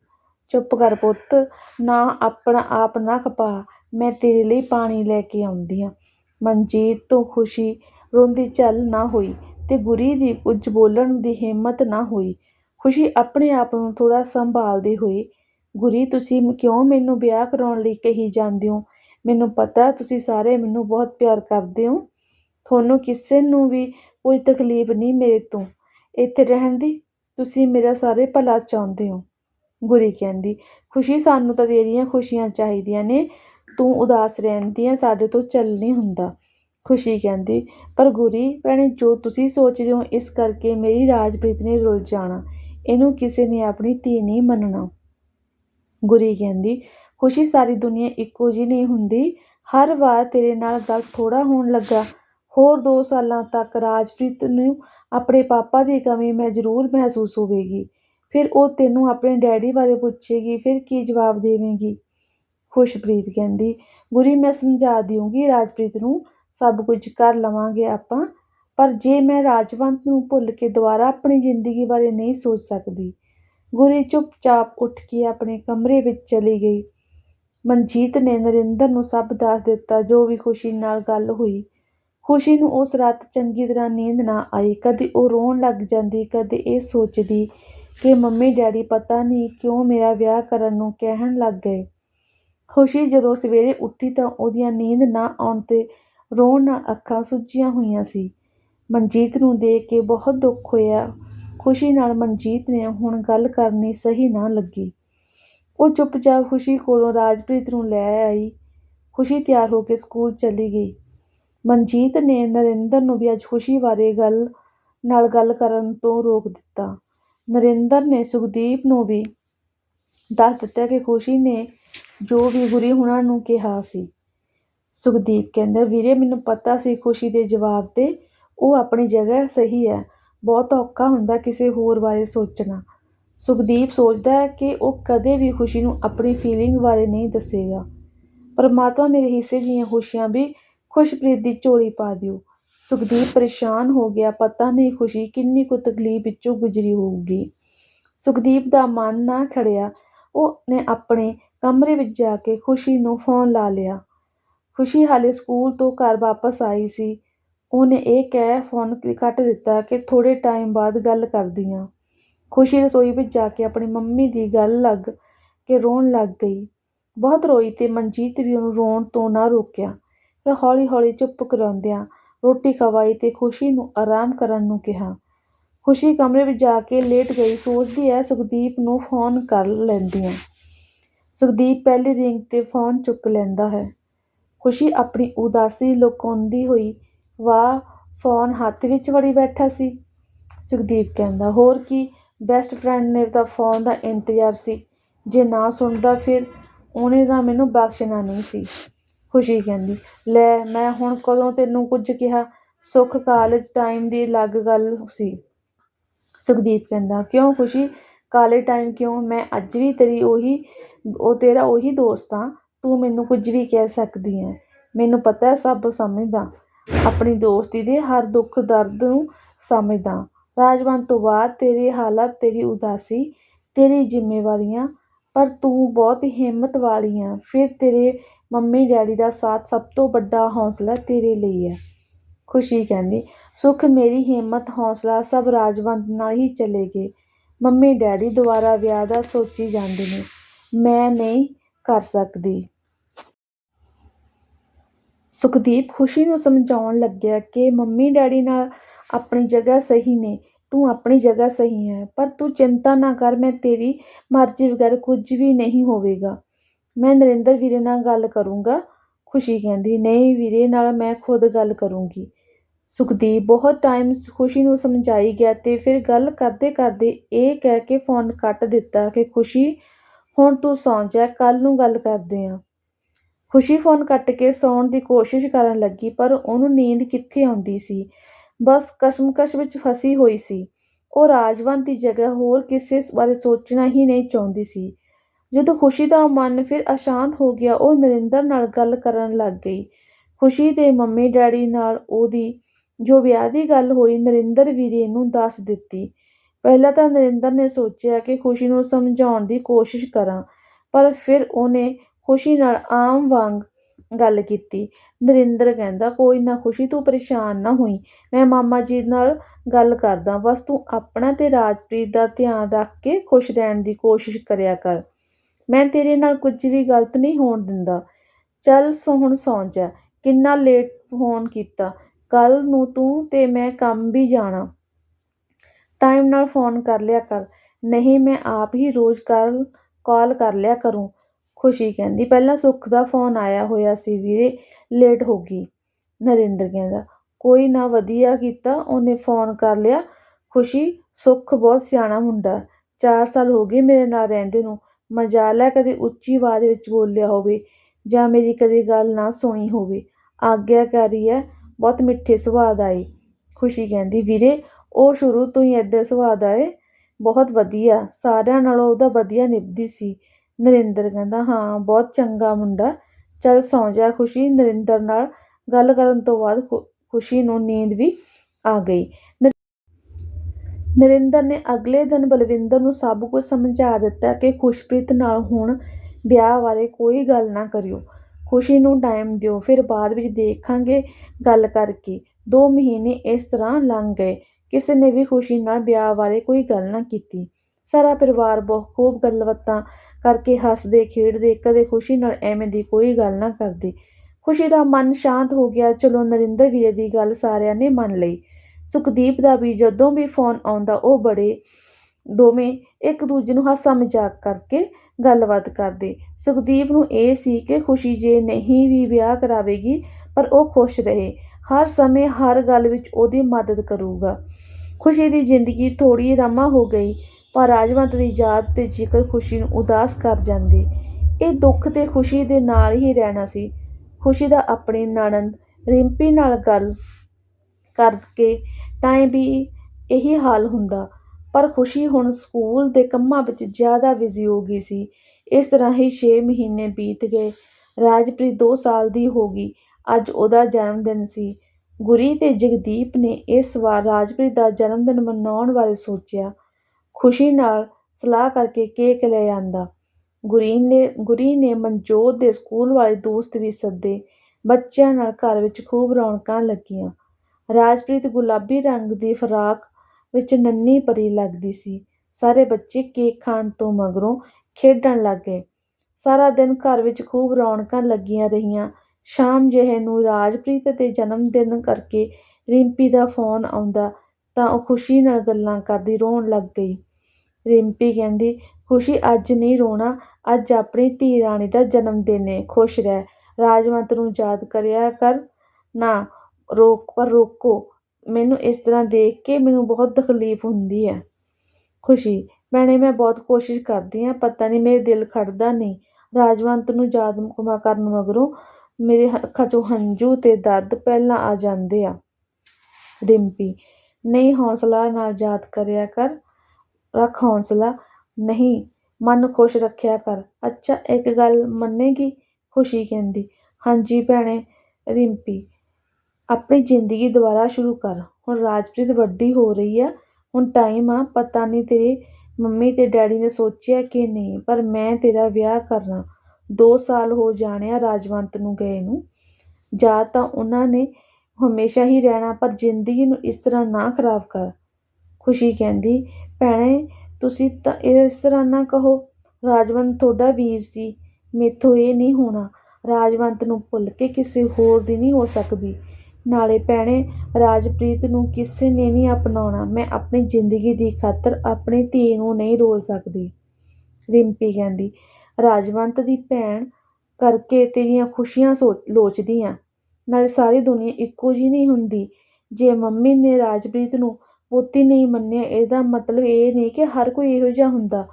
ਚੁੱਪ ਕਰ ਪੁੱਤ। ਨਾ ਆਪਣਾ ਆਪ ਨਾ ਖਪਾ। ਮੈਂ ਤੇਰੇ ਲਈ ਪਾਣੀ ਲੈ ਕੇ ਆਉਂਦੀ ਹਾਂ ਮਨਜੀਤ ਤੋਂ ਖੁਸ਼ੀ ਰੋਂਦੀ ਚੱਲ ਨਾ ਹੋਈ ਤੇ ਗੁਰੀ ਦੀ ਕੁਝ ਬੋਲਣ ਦੀ ਹਿੰਮਤ ਨਾ ਹੋਈ। ਖੁਸ਼ੀ ਆਪਣੇ ਆਪ ਨੂੰ ਥੋੜਾ ਸੰਭਾਲਦੇ ਹੋਏ ਗੁਰੀ, ਤੁਸੀਂ ਕਿਉਂ ਮੈਨੂੰ ਵਿਆਹ ਕਰਾਉਣ ਲਈ ਕਹੀ ਜਾਂਦੇ ਹੋ? ਮੈਨੂੰ ਪਤਾ ਤੁਸੀਂ ਸਾਰੇ ਮੈਨੂੰ ਬਹੁਤ ਪਿਆਰ ਕਰਦੇ ਹੋ। ਤੁਹਾਨੂੰ ਕਿਸੇ ਨੂੰ ਵੀ ਕੋਈ ਤਕਲੀਫ ਨਹੀਂ ਮੇਰੇ ਤੋਂ। ਇੱਥੇ ਰਹਿਣ ਦੀ, ਤੁਸੀਂ ਮੇਰਾ ਸਾਰੇ ਭਲਾ ਚਾਹੁੰਦੇ ਹੋ। ਗੁਰੀ ਕਹਿੰਦੀ, ਖੁਸ਼ੀ ਸਾਨੂੰ ਤਾਂ ਤੇਰੀਆਂ ਖੁਸ਼ੀਆਂ ਚਾਹੀਦੀਆਂ ਨੇ। ਤੂੰ ਉਦਾਸ ਰਹਿੰਦੀ ਹੈ ਸਾਡੇ ਤੋਂ ਚੱਲ ਨਹੀਂ ਹੁੰਦਾ। ਖੁਸ਼ੀ ਕਹਿੰਦੀ, ਪਰ ਗੁਰੀ, ਭੈਣੇ, ਜੋ ਤੁਸੀਂ ਸੋਚਦੇ ਹੋ, ਇਸ ਕਰਕੇ ਮੇਰੀ ਰਾਜਪ੍ਰੀਤ ਨੇ ਰੁੱਲ ਜਾਣਾ। ਇਹਨੂੰ ਕਿਸੇ ਨੇ ਆਪਣੀ ਧੀ ਨਹੀਂ ਮੰਨਣਾ। ਗੁਰੀ ਕਹਿੰਦੀ ਖੁਸ਼ੀ ਸਾਰੀ ਦੁਨੀਆ ਇੱਕੋ ਜਿਹੀ ਨਹੀਂ ਹੁੰਦੀ। ਹਰ ਵਾਰ ਤੇਰੇ ਨਾਲ ਗਲਤ ਥੋੜ੍ਹਾ ਹੋਣ ਲੱਗਾ। ਹੋਰ ਦੋ ਸਾਲਾਂ ਤੱਕ ਰਾਜਪ੍ਰੀਤ ਨੂੰ ਆਪਣੇ ਪਾਪਾ ਦੀ ਕਮੀ ਮੈਂ ਜ਼ਰੂਰ ਮਹਿਸੂਸ ਹੋਵੇਗੀ। ਫਿਰ ਉਹ ਤੈਨੂੰ ਆਪਣੇ ਡੈਡੀ ਬਾਰੇ ਪੁੱਛੇਗੀ, ਫਿਰ ਕੀ ਜਵਾਬ ਦੇਵੇਂਗੀ? ਖੁਸ਼ਪ੍ਰੀਤ ਕਹਿੰਦੀ, ਗੁਰੀ, ਮੈਂ ਸਮਝਾ ਦਿਉਂਗੀ ਰਾਜਪ੍ਰੀਤ ਨੂੰ, ਸਭ ਕੁਝ ਕਰ ਲਵਾਂਗੇ ਆਪਾਂ, ਪਰ ਜੇ ਮੈਂ ਰਾਜਵੰਤ ਨੂੰ ਭੁੱਲ ਕੇ ਦੁਬਾਰਾ ਆਪਣੀ ਜ਼ਿੰਦਗੀ ਬਾਰੇ ਨਹੀਂ ਸੋਚ ਸਕਦੀ। ਗੁਰੀ ਚੁੱਪਚਾਪ ਉੱਠ ਕੇ ਆਪਣੇ ਕਮਰੇ ਵਿੱਚ ਚਲੀ ਗਈ। ਮਨਜੀਤ ਨੇ ਨਰਿੰਦਰ ਨੂੰ ਸਭ ਦੱਸ ਦਿੱਤਾ, ਜੋ ਵੀ ਖੁਸ਼ੀ ਨਾਲ ਗੱਲ ਹੋਈ। ਖੁਸ਼ੀ ਨੂੰ ਉਸ ਰਾਤ ਚੰਗੀ ਤਰ੍ਹਾਂ ਨੀਂਦ ਨਾ ਆਈ। ਕਦੇ ਉਹ ਰੋਣ ਲੱਗ ਜਾਂਦੀ, ਕਦੇ ਇਹ ਸੋਚਦੀ ਕਿ ਮੰਮੀ ਡੈਡੀ ਪਤਾ ਨਹੀਂ ਕਿਉਂ ਮੇਰਾ ਵਿਆਹ ਕਰਨ ਨੂੰ ਕਹਿਣ ਲੱਗ ਗਏ। ਖੁਸ਼ੀ ਜਦੋਂ ਸਵੇਰੇ ਉੱਠੀ ਤਾਂ ਉਹਦੀਆਂ ਨੀਂਦ ਨਾ ਆਉਣ ਤੇ ਰੋਣ ਨਾਲ ਅੱਖਾਂ ਸੁੱਜੀਆਂ ਹੋਈਆਂ ਸੀ। ਮਨਜੀਤ ਨੂੰ ਦੇਖ ਕੇ ਬਹੁਤ ਦੁੱਖ ਹੋਇਆ। ਖੁਸ਼ੀ ਨਾਲ ਮਨਜੀਤ ਨੇ ਹੁਣ ਗੱਲ ਕਰਨੀ ਸਹੀ ਨਾ ਲੱਗੀ। ਉਹ ਚੁੱਪਚਾਪ ਖੁਸ਼ੀ ਕੋਲੋਂ ਰਾਜਪ੍ਰੀਤ ਨੂੰ ਲੈ ਆਈ। ਖੁਸ਼ੀ ਤਿਆਰ ਹੋ ਕੇ ਸਕੂਲ ਚਲੀ ਗਈ। ਮਨਜੀਤ ਨੇ ਨਰਿੰਦਰ ਨੂੰ ਵੀ ਅੱਜ ਖੁਸ਼ੀ ਬਾਰੇ ਗੱਲ, ਨਾਲ ਗੱਲ ਕਰਨ ਤੋਂ ਰੋਕ ਦਿੱਤਾ। ਨਰਿੰਦਰ ਨੇ ਸੁਖਦੀਪ ਨੂੰ ਵੀ ਦੱਸ ਦਿੱਤਾ ਕਿ ਖੁਸ਼ੀ ਨੇ ਜੋ ਵੀ ਗੁਰੀ ਹੁਣਾਂ ਨੂੰ ਕਿਹਾ ਸੀ। ਸੁਖਦੀਪ ਕਹਿੰਦਾ, ਵੀਰੇ, ਮੈਨੂੰ ਪਤਾ ਸੀ ਖੁਸ਼ੀ ਦੇ ਜਵਾਬ ਤੇ ਉਹ ਆਪਣੀ ਜਗ੍ਹਾ ਸਹੀ ਹੈ। ਬਹੁਤ ਔਖਾ ਹੁੰਦਾ ਕਿਸੇ ਹੋਰ ਬਾਰੇ ਸੋਚਣਾ। ਸੁਖਦੀਪ ਸੋਚਦਾ ਹੈ ਕਿ ਉਹ ਕਦੇ ਵੀ ਖੁਸ਼ੀ ਨੂੰ ਆਪਣੀ ਫੀਲਿੰਗ ਬਾਰੇ ਨਹੀਂ ਦੱਸੇਗਾ। ਪਰਮਾਤਮਾ ਮੇਰੇ ਹਿੱਸੇ ਦੀਆਂ ਖੁਸ਼ੀਆਂ ਵੀ ਖੁਸ਼ਪ੍ਰੀਤ ਦੀ ਝੋਲੀ ਪਾ ਦਿਓ। ਸੁਖਦੀਪ ਪਰੇਸ਼ਾਨ ਹੋ ਗਿਆ, ਪਤਾ ਨਹੀਂ ਖੁਸ਼ੀ ਕਿੰਨੀ ਕੁ ਤਕਲੀਫ ਵਿੱਚੋਂ ਗੁਜ਼ਰੀ ਹੋਊਗੀ। ਸੁਖਦੀਪ ਦਾ ਮਨ ਨਾ ਖੜਿਆ, ਉਹ ਨੇ ਆਪਣੇ ਕਮਰੇ ਵਿੱਚ ਜਾ ਕੇ ਖੁਸ਼ੀ ਨੂੰ ਫੋਨ ਲਾ ਲਿਆ। ਖੁਸ਼ੀ ਹਾਲੇ ਸਕੂਲ ਤੋਂ ਘਰ ਵਾਪਸ ਆਈ ਸੀ। ਉਹਨੇ ਇਹ ਕਹਿ ਫੋਨ ਕੱਟ ਦਿੱਤਾ ਕਿ ਥੋੜੇ ਟਾਈਮ ਬਾਅਦ ਗੱਲ ਕਰਦੀ ਹਾਂ ਖੁਸ਼ੀ ਰਸੋਈ ਵਿੱਚ ਜਾ ਕੇ ਆਪਣੀ ਮੰਮੀ ਦੀ ਗੱਲ ਲੱਗ ਕੇ ਰੋਣ ਲੱਗ ਗਈ। ਬਹੁਤ ਰੋਈ ਤੇ ਮਨਜੀਤ ਵੀ ਉਹਨੂੰ ਰੋਣ ਤੋਂ ਨਾ ਰੋਕਿਆ। ਫਿਰ ਹੌਲੀ ਹੌਲੀ ਚੁੱਪ ਕਰਾਉਂਦਿਆਂ ਰੋਟੀ ਖਵਾਈ ਤੇ ਖੁਸ਼ੀ ਨੂੰ ਆਰਾਮ ਕਰਨ ਨੂੰ ਕਿਹਾ। ਖੁਸ਼ੀ ਕਮਰੇ ਵਿੱਚ ਜਾ ਕੇ ਲੇਟ ਗਈ, ਸੋਚਦੀ ਐ ਸੁਖਦੀਪ ਨੂੰ ਫੋਨ ਕਰ ਲੈਂਦੀ ਐ ਸੁਖਦੀਪ ਪਹਿਲੀ ਰਿੰਗ ਤੇ ਫੋਨ ਚੁੱਕ ਲੈਂਦਾ ਹੈ। ਖੁਸ਼ੀ ਆਪਣੀ ਉਦਾਸੀ ਲੁਕਾਉਂਦੀ ਹੋਈ, ਵਾਹ, ਫੋਨ ਹੱਥ ਵਿੱਚ ਵੜੀ ਬੈਠਾ ਸੀ? ਸੁਖਦੀਪ ਕਹਿੰਦਾ, ਹੋਰ ਕੀ? ਬੈਸਟ ਫਰੈਂਡ ਨੇ ਤਾਂ ਫੋਨ ਦਾ ਇੰਤਜ਼ਾਰ ਸੀ। ਜੇ ਨਾ ਸੁਣਦਾ ਫਿਰ ਉਹਨੇ ਤਾਂ ਮੈਨੂੰ ਬਖਸ਼ਣਾ ਨਹੀਂ ਸੀ। ਖੁਸ਼ੀ ਕਹਿੰਦੀ, ਲੈ, ਮੈਂ ਹੁਣ ਕਦੋਂ ਤੈਨੂੰ ਕੁਝ ਕਿਹਾ? ਸੁੱਖ ਕਾਲਜ ਟਾਈਮ ਦੀ ਅਲੱਗ ਗੱਲ ਸੀ। ਸੁਖਦੀਪ ਕਹਿੰਦਾ, ਕਿਉਂ ਖੁਸ਼ੀ? ਕਾਲਜ ਟਾਈਮ ਕਿਉਂ? ਮੈਂ ਅੱਜ ਵੀ ਤੇਰੀ ਉਹੀ, ਉਹ ਤੇਰਾ ਉਹੀ ਦੋਸਤ ਆ ਤੂੰ ਮੈਨੂੰ ਕੁਝ ਵੀ ਕਹਿ ਸਕਦੀ ਹੈ। ਮੈਨੂੰ ਪਤਾ ਹੈ ਸਭ ਸਮਝਦਾ। ਆਪਣੀ ਦੋਸਤੀ ਦੇ ਹਰ ਦੁੱਖ ਦਰਦ ਨੂੰ ਸਮਝਦਾ। ਰਾਜਵੰਤ ਤੋਂ ਬਾਅਦ ਤੇਰੀ ਹਾਲਤ ਤੇਰੀ ਉਦਾਸੀ, ਤੇਰੀ ਜ਼ਿੰਮੇਵਾਰੀਆਂ, ਪਰ ਤੂੰ ਬਹੁਤ ਹਿੰਮਤ ਵਾਲੀ ਆ। ਫਿਰ ਤੇਰੇ ਮੰਮੀ ਡੈਡੀ ਦਾ ਸਾਥ ਸਭ ਤੋਂ ਵੱਡਾ ਹੌਸਲਾ ਤੇਰੇ ਲਈ ਹੈ। ਖੁਸ਼ੀ ਕਹਿੰਦੀ, ਸੁੱਖ ਮੇਰੀ ਹਿੰਮਤ, ਹੌਸਲਾ ਸਭ ਰਾਜਵੰਤ ਨਾਲ ਹੀ ਚਲੇ ਗਏ ਮੰਮੀ ਡੈਡੀ ਦੁਬਾਰਾ ਵਿਆਹ ਦਾ ਸੋਚੀ ਜਾਂਦੇ ਨੇ। ਮੈਂ ਨਹੀਂ ਕਰ ਸਕਦੀ ਸੁਖਦੀਪ ਖੁਸ਼ੀ ਨੂੰ ਸਮਝਾਉਣ ਲੱਗਿਆ ਕਿ ਮੰਮੀ ਡੈਡੀ ਨਾਲ ਆਪਣੀ ਜਗ੍ਹਾ ਸਹੀ ਨੇ, ਤੂੰ ਆਪਣੀ ਜਗ੍ਹਾ ਸਹੀ ਹੈ, ਪਰ ਤੂੰ ਚਿੰਤਾ ਨਾ ਕਰ, ਮੈਂ ਤੇਰੀ ਮਰਜ਼ੀ ਬਗੈਰ ਕੁਝ ਵੀ ਨਹੀਂ ਹੋਵੇਗਾ। ਮੈਂ ਨਰਿੰਦਰ ਵੀਰੇ ਨਾਲ ਗੱਲ ਕਰੂੰਗਾ, ਖੁਸ਼ੀ ਕਹਿੰਦੀ, ਨਹੀਂ ਵੀਰੇ, ਨਾਲ ਮੈਂ ਖੁਦ ਗੱਲ ਕਰੂੰਗੀ। ਸੁਖਦੀਪ ਬਹੁਤ ਟਾਈਮ ਖੁਸ਼ੀ ਨੂੰ ਸਮਝਾਈ ਗਿਆ ਤੇ ਫਿਰ ਗੱਲ ਕਰਦੇ ਕਰਦੇ ਇਹ ਕਹਿ ਕੇ ਫੋਨ ਕੱਟ ਦਿੱਤਾ ਕਿ, ਖੁਸ਼ੀ, ਹੁਣ ਤੂੰ ਸੌਂ ਜਾ ਕੱਲ ਨੂੰ ਗੱਲ ਕਰਦੇ ਆਂ। ਖੁਸ਼ੀ ਫੋਨ ਕੱਟ ਕੇ ਸੌਣ ਦੀ ਕੋਸ਼ਿਸ਼ ਕਰਨ ਲੱਗੀ, ਪਰ ਉਹਨੂੰ ਨੀਂਦ ਕਿੱਥੇ ਆਉਂਦੀ ਸੀ? ਬਸ ਕਸ਼ਮਕਸ਼ ਵਿੱਚ ਫਸੀ ਹੋਈ ਸੀ। ਉਹ ਰਾਜਵੰਤ ਦੀ ਜਗ੍ਹਾ ਹੋਰ ਕਿਸੇ ਬਾਰੇ ਸੋਚਣਾ ਹੀ ਨਹੀਂ ਚਾਹੁੰਦੀ ਸੀ। ਜਦੋਂ ਖੁਸ਼ੀ ਦਾ ਮਨ ਫਿਰ ਅਸ਼ਾਂਤ ਹੋ ਗਿਆ, ਉਹ ਨਰਿੰਦਰ ਨਾਲ ਗੱਲ ਕਰਨ ਲੱਗ ਗਈ। ਖੁਸ਼ੀ ਦੇ ਮੰਮੀ ਡੈਡੀ ਨਾਲ ਉਹਦੀ ਜੋ ਵਿਆਹ ਦੀ ਗੱਲ ਹੋਈ, ਨਰਿੰਦਰ ਵੀਰੇ ਨੂੰ ਦੱਸ ਦਿੱਤੀ। ਪਹਿਲਾਂ ਤਾਂ ਨਰਿੰਦਰ ਨੇ ਸੋਚਿਆ ਕਿ ਖੁਸ਼ੀ ਨੂੰ ਸਮਝਾਉਣ ਦੀ ਕੋਸ਼ਿਸ਼ ਕਰਾਂ, ਪਰ ਫਿਰ ਉਹਨੇ ਖੁਸ਼ੀ ਨਾਲ ਆਮ ਵਾਂਗ ਗੱਲ ਕੀਤੀ। ਨਰਿੰਦਰ ਕਹਿੰਦਾ, ਕੋਈ ਨਾ ਖੁਸ਼ੀ, ਤੂੰ ਪਰੇਸ਼ਾਨ ਨਾ ਹੋਈ। ਮੈਂ ਮਾਮਾ ਜੀ ਨਾਲ ਗੱਲ ਕਰਦਾ। ਬਸ ਤੂੰ ਆਪਣਾ ਤੇ ਰਾਜਪ੍ਰੀਤ ਦਾ ਧਿਆਨ ਰੱਖ ਕੇ ਖੁਸ਼ ਰਹਿਣ ਦੀ ਕੋਸ਼ਿਸ਼ ਕਰਿਆ ਕਰ। ਮੈਂ ਤੇਰੇ ਨਾਲ ਕੁਝ ਵੀ ਗਲਤ ਨਹੀਂ ਹੋਣ ਦਿੰਦਾ। ਚੱਲ ਸੋ ਹੁਣ ਸੌਂ ਜਾ। ਕਿੰਨਾ ਲੇਟ ਹੋਣ ਕੀਤਾ। ਕੱਲ ਨੂੰ ਤੂੰ ਤੇ ਮੈਂ ਕੰਮ ਵੀ ਜਾਣਾ। ਟਾਈਮ ਨਾਲ ਫੋਨ ਕਰ ਲਿਆ ਕਰ। ਨਹੀਂ, ਮੈਂ ਆਪ ਹੀ ਰੋਜ਼ ਕੱਲ ਕਾਲ ਕਰ ਲਿਆ ਕਰੂੰ। ਖੁਸ਼ੀ ਕਹਿੰਦੀ, ਪਹਿਲਾਂ ਸੁੱਖ ਦਾ ਫੋਨ ਆਇਆ ਹੋਇਆ ਸੀ ਵੀਰੇ ਲੇਟ ਹੋ ਗਈ। ਨਰਿੰਦਰ ਕਹਿੰਦਾ, ਕੋਈ ਨਾ ਵਧੀਆ ਕੀਤਾ, ਉਹਨੇ ਫੋਨ ਕਰ ਲਿਆ। ਖੁਸ਼ੀ, ਸੁੱਖ ਬਹੁਤ ਸਿਆਣਾ ਮੁੰਡਾ ਚਾਰ ਸਾਲ ਹੋ ਗਏ ਮੇਰੇ ਨਾਲ ਰਹਿੰਦੇ ਨੂੰ। ਮਜਾਲ ਹੈ ਕਦੇ ਉੱਚੀ ਆਵਾਜ਼ ਵਿੱਚ ਬੋਲਿਆ ਹੋਵੇ ਜਾਂ ਮੇਰੀ ਕਦੇ ਗੱਲ ਨਾ ਸੁਣੀ ਹੋਵੇ। ਆਗਿਆਕਾਰੀ ਹੈ, ਬਹੁਤ ਮਿੱਠੇ ਸੁਭਾਅ ਦਾ ਏ। ਖੁਸ਼ੀ ਕਹਿੰਦੀ, ਵੀਰੇ, ਉਹ ਸ਼ੁਰੂ ਤੋਂ ਹੀ ਏਦਾਂ ਸੁਭਾਅ ਦਾ ਏ। ਬਹੁਤ ਵਧੀਆ। ਸਾਰਿਆਂ ਨਾਲੋਂ ਉਹਦਾ ਵਧੀਆ ਨਿਭਦੀ ਸੀ। ਨਰਿੰਦਰ ਕਹਿੰਦਾ, ਹਾਂ, ਬਹੁਤ ਚੰਗਾ ਮੁੰਡਾ। ਚੱਲ ਸੌਂ ਜਾ ਖੁਸ਼ੀ। ਨਰਿੰਦਰ ਨਾਲ ਗੱਲ ਕਰਨ ਤੋਂ ਬਾਅਦ ਖੁਸ਼ੀ ਨੂੰ ਨੀਂਦ ਵੀ ਆ ਗਈ। ਨਰਿੰਦਰ ਨੇ ਅਗਲੇ ਦਿਨ ਬਲਵਿੰਦਰ ਨੂੰ ਸਭ ਕੁਝ ਸਮਝਾ ਦਿੱਤਾ ਕਿ ਖੁਸ਼ਪ੍ਰੀਤ ਨਾਲ ਹੁਣ ਵਿਆਹ ਬਾਰੇ ਕੋਈ ਗੱਲ ਨਾ ਕਰਿਓ। ਖੁਸ਼ੀ ਨੂੰ ਟਾਈਮ ਦਿਓ, ਫਿਰ ਬਾਅਦ ਵਿੱਚ ਦੇਖਾਂਗੇ ਗੱਲ ਕਰਕੇ। ਦੋ ਮਹੀਨੇ ਇਸ ਤਰ੍ਹਾਂ ਲੰਘ ਗਏ। ਕਿਸੇ ਨੇ ਵੀ ਖੁਸ਼ੀ ਨਾਲ ਵਿਆਹ ਬਾਰੇ ਕੋਈ ਗੱਲ ਨਾ ਕੀਤੀ। ਸਾਰਾ ਪਰਿਵਾਰ ਬਹੁਤ ਖੂਬ ਗੱਲਬਾਤਾਂ ਕਰਕੇ ਹੱਸਦੇ, ਖੇਡਦੇ, ਕਦੇ ਖੁਸ਼ੀ ਨਾਲ ਐਵੇਂ ਦੀ ਕੋਈ ਗੱਲ ਨਾ ਕਰਦੇ। ਖੁਸ਼ੀ ਦਾ ਮਨ ਸ਼ਾਂਤ ਹੋ ਗਿਆ। ਚਲੋ ਨਰਿੰਦਰ ਵੀਰ ਦੀ ਗੱਲ ਸਾਰਿਆਂ ਨੇ ਮੰਨ ਲਈ। ਸੁਖਦੀਪ ਦਾ ਵੀ ਜਦੋਂ ਵੀ ਫੋਨ ਆਉਂਦਾ, ਉਹ ਬੜੇ ਦੋਵੇਂ ਇੱਕ ਦੂਜੇ ਨੂੰ ਹਾਸਾ ਮਜ਼ਾਕ ਕਰਕੇ ਗੱਲਬਾਤ ਕਰਦੇ। ਸੁਖਦੀਪ ਨੂੰ ਇਹ ਸੀ ਕਿ ਖੁਸ਼ੀ ਜੇ ਨਹੀਂ ਵੀ ਵਿਆਹ ਕਰਾਵੇਗੀ, ਪਰ ਉਹ ਖੁਸ਼ ਰਹੇ। ਹਰ ਸਮੇਂ ਹਰ ਗੱਲ ਵਿੱਚ ਉਹਦੀ ਮਦਦ ਕਰੂਗਾ। ਖੁਸ਼ੀ ਦੀ ਜ਼ਿੰਦਗੀ ਥੋੜੀ ਰਮਾ ਹੋ ਗਈ। ਪਰ ਰਾਜਵੰਤ ਦੀ ਯਾਦ ਤੇ ਜ਼ਿਕਰ ਖੁਸ਼ੀ ਨੂੰ ਉਦਾਸ ਕਰ ਜਾਂਦੇ, ਇਹ ਦੁੱਖ ਤੇ ਖੁਸ਼ੀ ਦੇ ਨਾਲ ਹੀ ਰਹਿਣਾ ਸੀ। ਖੁਸ਼ੀ ਦਾ ਆਪਣੀ ਨਣੰਦ ਰਿੰਪੀ ਨਾਲ ਗੱਲ ਕਰਕੇ ਤਾਂ ਵੀ ਇਹੀ ਹਾਲ ਹੁੰਦਾ, ਪਰ ਖੁਸ਼ੀ ਹੁਣ ਸਕੂਲ ਦੇ ਕੰਮਾਂ ਵਿੱਚ ਜ਼ਿਆਦਾ ਬਿਜ਼ੀ ਹੋ ਗਈ ਸੀ। ਇਸ ਤਰ੍ਹਾਂ ਹੀ 6 ਮਹੀਨੇ ਬੀਤ ਗਏ। ਰਾਜਪ੍ਰੀਤ 2 ਸਾਲ ਦੀ ਹੋ ਗਈ। ਅੱਜ ਉਹਦਾ ਜਨਮ ਦਿਨ ਸੀ। ਗੁਰੀ ਤੇ ਜਗਦੀਪ ਨੇ ਇਸ ਵਾਰ ਰਾਜਪ੍ਰੀਤ ਦਾ ਜਨਮ ਦਿਨ ਮਨਾਉਣ ਬਾਰੇ ਸੋਚਿਆ। ਖੁਸ਼ੀ ਨਾਲ ਸਲਾਹ ਕਰਕੇ ਕੇਕ ਲੈ ਆਂਦਾ। ਗੁਰੀ ਨੇ ਗੁਰੀ ਨੇ ਮਨਜੋਤ ਦੇ ਸਕੂਲ ਵਾਲੇ ਦੋਸਤ ਵੀ ਸੱਦੇ। ਬੱਚਿਆਂ ਨਾਲ ਘਰ ਵਿੱਚ ਖੂਬ ਰੌਣਕਾਂ ਲੱਗੀਆਂ। ਰਾਜਪ੍ਰੀਤ ਗੁਲਾਬੀ ਰੰਗ ਦੀ ਫਰਾਕ ਵਿੱਚ ਨੰਨੀ ਪਰੀ ਲੱਗਦੀ ਸੀ। ਸਾਰੇ ਬੱਚੇ ਕੇਕ ਖਾਣ ਤੋਂ ਮਗਰੋਂ ਖੇਡਣ ਲੱਗ ਗਏ। ਸਾਰਾ ਦਿਨ ਘਰ ਵਿੱਚ ਖੂਬ ਰੌਣਕਾਂ ਲੱਗੀਆਂ ਰਹੀਆਂ। ਸ਼ਾਮ ਜਿਹੇ ਨੂੰ ਰਾਜਪ੍ਰੀਤ ਦੇ ਜਨਮ ਦਿਨ ਕਰਕੇ ਰਿੰਪੀ ਦਾ ਫੋਨ ਆਉਂਦਾ ਤਾਂ ਉਹ ਖੁਸ਼ੀ ਨਾਲ ਗੱਲਾਂ ਕਰਦੀ ਰੋਣ ਲੱਗ ਗਈ। ਰਿੰਪੀ ਕਹਿੰਦੀ, ਖੁਸ਼ੀ ਅੱਜ ਨਹੀਂ ਰੋਣਾ, ਅੱਜ ਆਪਣੀ ਧੀ ਰਾਣੀ ਦਾ ਜਨਮ ਦਿਨ ਏ, ਖੁਸ਼ ਰਹਿ। ਰਾਜਵੰਤ ਨੂੰ ਯਾਦ ਕਰਿਆ ਕਰ, ਨਾ, ਰੋਕ, ਪਰ ਰੋਕੋ, ਮੈਨੂੰ ਇਸ ਤਰ੍ਹਾਂ ਦੇਖ ਕੇ ਮੈਨੂੰ ਬਹੁਤ ਤਕਲੀਫ ਹੁੰਦੀ ਹੈ। ਖੁਸ਼ੀ, ਭੈਣੇ, ਮੈਂ ਬਹੁਤ ਕੋਸ਼ਿਸ਼ ਕਰਦੀ ਹਾਂ, ਪਤਾ ਨਹੀਂ ਮੇਰੇ ਦਿਲ ਖੜਦਾ ਨਹੀਂ। ਰਾਜਵੰਤ ਨੂੰ ਯਾਦ ਕਰਨ ਮਗਰੋਂ ਮੇਰੇ ਅੱਖਾਂ 'ਚੋਂ ਹੰਝੂ ਤੇ ਦਰਦ ਪਹਿਲਾਂ ਆ ਜਾਂਦੇ ਆ। ਰਿੰਪੀ, ਨਹੀਂ, ਹੌਸਲਾ ਨਾਲ ਯਾਦ ਕਰਿਆ ਕਰ ਰੱਖ ਹੌਸਲਾ ਨਹੀਂ, ਮਨ ਖੁਸ਼ ਰੱਖਿਆ ਕਰ। ਅੱਛਾ, ਇੱਕ ਗੱਲ ਮੰਨੇਗੀ? ਖੁਸ਼ੀ ਕਹਿੰਦੀ। ਹਾਂਜੀ ਭੈਣੇ ਰਿੰਪੀ, ਆਪਣੀ ਜ਼ਿੰਦਗੀ ਦੁਬਾਰਾ ਸ਼ੁਰੂ ਕਰ। ਹੁਣ ਰਾਜਪ੍ਰੀਤ ਵੱਡੀ ਹੋ ਰਹੀ ਆ। ਹੁਣ ਟਾਈਮ ਆ, ਪਤਾ ਨਹੀਂ ਤੇਰੇ ਮੰਮੀ ਤੇ ਡੈਡੀ ਨੇ ਸੋਚਿਆ ਕਿ ਨਹੀਂ, ਪਰ ਮੈਂ ਤੇਰਾ ਵਿਆਹ ਕਰਨਾ। 2 ਸਾਲ ਹੋ ਜਾਣਿਆ ਰਾਜਵੰਤ ਨੂੰ ਗਏ ਨੂੰ। ਜਾਂ ਤਾਂ ਉਹਨਾਂ ਨੇ ਹਮੇਸ਼ਾ ਹੀ ਰਹਿਣਾ, ਪਰ ਜ਼ਿੰਦਗੀ ਨੂੰ ਇਸ ਤਰ੍ਹਾਂ ਨਾ ਖਰਾਬ ਕਰ। ਖੁਸ਼ੀ ਕਹਿੰਦੀ ਭੈਣੇ, ਤੁਸੀਂ ਤਾਂ ਇਸ ਤਰ੍ਹਾਂ ਨਾ ਕਹੋ, ਰਾਜਵੰਤ ਤੁਹਾਡਾ ਵੀਰ ਸੀ, ਮੇਥੋਂ ਇਹ ਨਹੀਂ ਹੋਣਾ, ਰਾਜਵੰਤ ਨੂੰ ਭੁੱਲ ਕੇ ਕਿਸੇ ਹੋਰ ਦੀ ਨਹੀਂ ਹੋ ਸਕਦੀ। ਨਾਲੇ ਭੈਣੇ, ਰਾਜਪ੍ਰੀਤ ਨੂੰ ਕਿਸੇ ਨੇ ਨਹੀਂ ਅਪਣਾਉਣਾ, ਮੈਂ ਆਪਣੀ ਜ਼ਿੰਦਗੀ ਦੀ ਖਾਤਰ ਆਪਣੀ ਧੀ ਨੂੰ ਨਹੀਂ ਰੋਲ ਸਕਦੀ। ਰਿੰਪੀ ਕਹਿੰਦੀ, ਰਾਜਵੰਤ ਦੀ ਭੈਣ ਕਰਕੇ ਤੇਰੀਆਂ ਖੁਸ਼ੀਆਂ ਸੋਚ ਲੋਚਦੀ ਨਾਲੇ ਸਾਰੀ ਦੁਨੀਆ ਇੱਕੋ ਜਿਹੀ ਨਹੀਂ ਹੁੰਦੀ। ਜੇ ਮੰਮੀ ਨੇ ਰਾਜਪ੍ਰੀਤ ਨੂੰ ਪੋਤੀ ਨਹੀਂ ਮੰਨਿਆ। ਇਹਦਾ ਮਤਲਬ ਇਹ ਨਹੀਂ ਕਿ ਹਰ ਕੋਈ ਇਹੋ ਜਿਹਾ ਹੁੰਦਾ।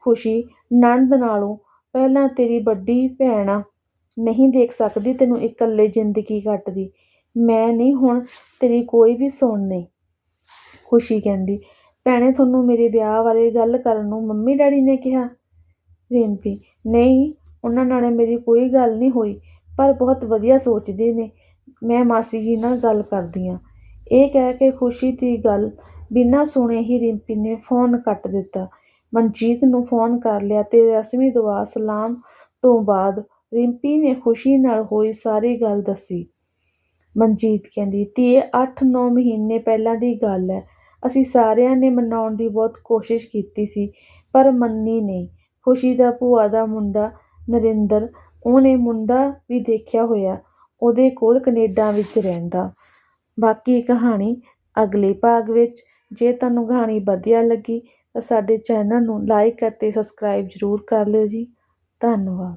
ਖੁਸ਼ੀ, ਨਣਦ ਨਾਲੋਂ ਪਹਿਲਾਂ ਤੇਰੀ ਵੱਡੀ ਭੈਣ ਆ। ਨਹੀਂ ਦੇਖ ਸਕਦੀ ਤੈਨੂੰ ਇਕੱਲੇ ਜ਼ਿੰਦਗੀ ਕੱਟਦੀ। ਮੈਂ ਨਹੀਂ, ਹੁਣ ਤੇਰੀ ਕੋਈ ਵੀ ਸੁਣਨੀ ਖੁਸ਼ੀ ਕਹਿੰਦੀ, ਭੈਣੇ, ਤੁਹਾਨੂੰ ਮੇਰੇ ਵਿਆਹ ਬਾਰੇ ਗੱਲ ਕਰਨ ਨੂੰ ਮੰਮੀ ਡੈਡੀ ਨੇ ਕਿਹਾ? ਰਿੰਪੀ, ਨਹੀਂ, ਉਹਨਾਂ ਨਾਲ ਮੇਰੀ ਕੋਈ ਗੱਲ ਨਹੀਂ ਹੋਈ, ਪਰ ਬਹੁਤ ਵਧੀਆ ਸੋਚਦੇ ਨੇ। ਮੈਂ ਮਾਸੀ ਜੀ ਨਾਲ ਗੱਲ ਕਰਦੀ ਹਾਂ ਇਹ ਕਹਿ ਕੇ ਖੁਸ਼ੀ ਦੀ ਗੱਲ ਬਿਨਾਂ ਸੁਣੇ ਹੀ ਰਿੰਪੀ ਨੇ ਫੋਨ ਕੱਟ ਦਿੱਤਾ। ਮਨਜੀਤ ਨੂੰ ਫੋਨ ਕਰ ਲਿਆ ਤੇ ਰਸਮੀ ਦੁਆ ਸਲਾਮ ਤੋਂ ਬਾਅਦ ਰਿੰਪੀ ਨੇ ਖੁਸ਼ੀ ਨਾਲ ਹੋਈ ਸਾਰੀ ਗੱਲ ਦੱਸੀ। ਮਨਜੀਤ ਕਹਿੰਦੀ, ਧੀਏ 8-9 ਮਹੀਨੇ ਪਹਿਲਾਂ ਦੀ ਗੱਲ ਹੈ। ਅਸੀਂ ਸਾਰਿਆਂ ਨੇ ਮਨਾਉਣ ਦੀ ਬਹੁਤ ਕੋਸ਼ਿਸ਼ ਕੀਤੀ ਸੀ, ਪਰ ਮੰਨੀ ਨਹੀਂ। ਖੁਸ਼ੀ ਦਾ ਭੂਆ ਦਾ ਮੁੰਡਾ ਨਰਿੰਦਰ, ਉਹਨੇ ਮੁੰਡਾ ਵੀ ਦੇਖਿਆ ਹੋਇਆ, ਉਹਦੇ ਕੋਲ ਕੈਨੇਡਾ ਵਿੱਚ ਰਹਿੰਦਾ। ਬਾਕੀ ਕਹਾਣੀ ਅਗਲੇ ਭਾਗ ਵਿੱਚ। ਜੇ ਤੁਹਾਨੂੰ ਕਹਾਣੀ ਵਧੀਆ ਲੱਗੀ ਤਾਂ ਸਾਡੇ ਚੈਨਲ ਨੂੰ ਲਾਈਕ ਅਤੇ ਸਬਸਕ੍ਰਾਈਬ ਜ਼ਰੂਰ ਕਰ ਲਿਓ ਜੀ। ਧੰਨਵਾਦ।